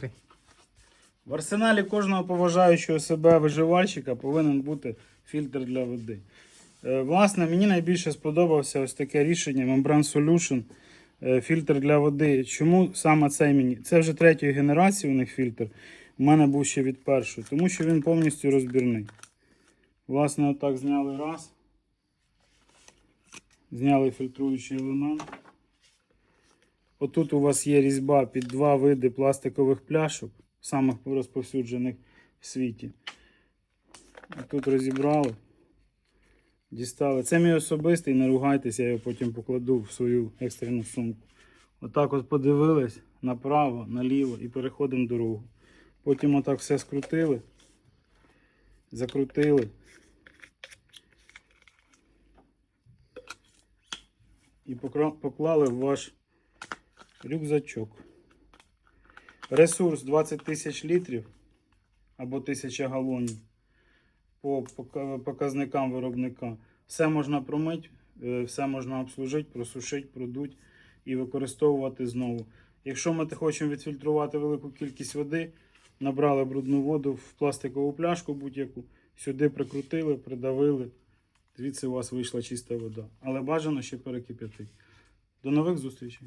Три. В арсеналі кожного поважаючого себе виживальщика повинен бути фільтр для води. Е, Власне, мені найбільше сподобався ось таке рішення Membran Solution е, фільтр для води. Чому саме цей мені? Це вже третьої генерації у них фільтр. У мене був ще від першої, тому що він повністю розбірний. Власне, отак зняли раз. Зняли фільтруючий елемент. Отут у вас є різьба під два види пластикових пляшок, самих розповсюджених в світі. Тут розібрали, дістали. Це мій особистий, не ругайтеся, я його потім покладу в свою екстрену сумку. Отак от подивились направо, наліво і переходимо дорогу. Потім отак все скрутили, закрутили. І поклали в ваш рюкзачок. Ресурс 20 тисяч літрів або 1000 галонів по показникам виробника. Все можна промити, е, все можна обслужити, просушити, продуть і використовувати знову. Якщо ми хочемо відфільтрувати велику кількість води, набрали брудну воду в пластикову пляшку будь-яку, сюди прикрутили, придавили. Звідси у вас вийшла чиста вода. Але бажано ще перекип'ятити. До нових зустрічей!